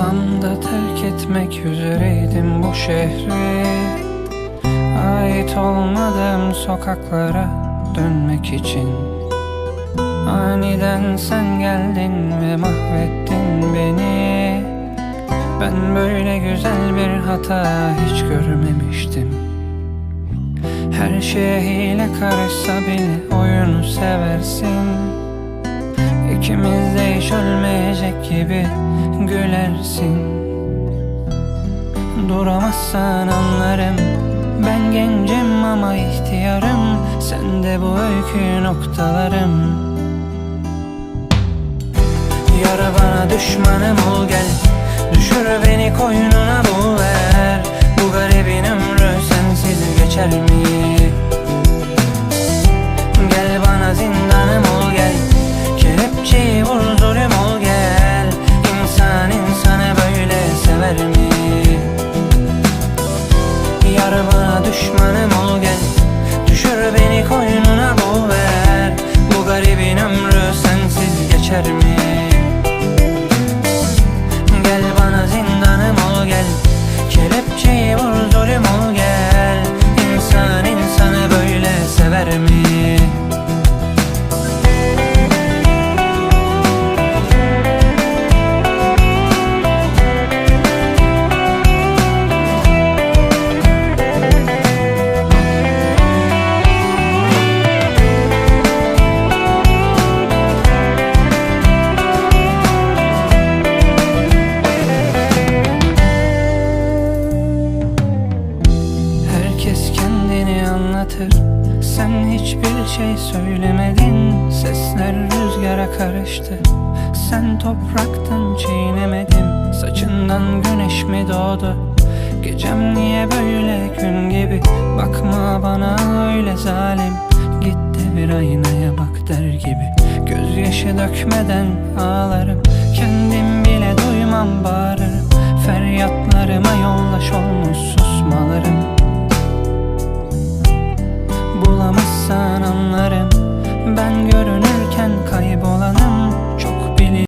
Tam da terk etmek üzereydim bu şehri. Ait olmadığım sokaklara dönmek için. Aniden sen geldin ve mahvettin beni. Ben böyle güzel bir hata hiç görmemiştim. Her şeye hile karışsa bile oyunu seversin. İkimiz de hiç ölmeyecek gibi gülersin. Duramazsan anlarım. Ben gencim ama ihtiyarım. Sen de bu öykü noktalarım. Yara bana düşmanım ol gel. Düşür beni koynuna Yar bana düşmanım ol gel Düşür beni koynuna bu ver Bu garibin ömrü sensiz geçer mi? Gel bana zindanım ol gel Kelepçeyi vur zulüm ol gel İnsan insanı böyle sever mi? Anlatır Sen hiçbir şey söylemedin. Sesler rüzgara karıştı. Sen topraktan çiğnemedim Saçından güneş mi doğdu? Gecem niye böyle gün gibi? Bakma bana öyle zalim. Git de bir aynaya bak der gibi. Gözyaşı dökmeden ağlarım. Kendim 看看。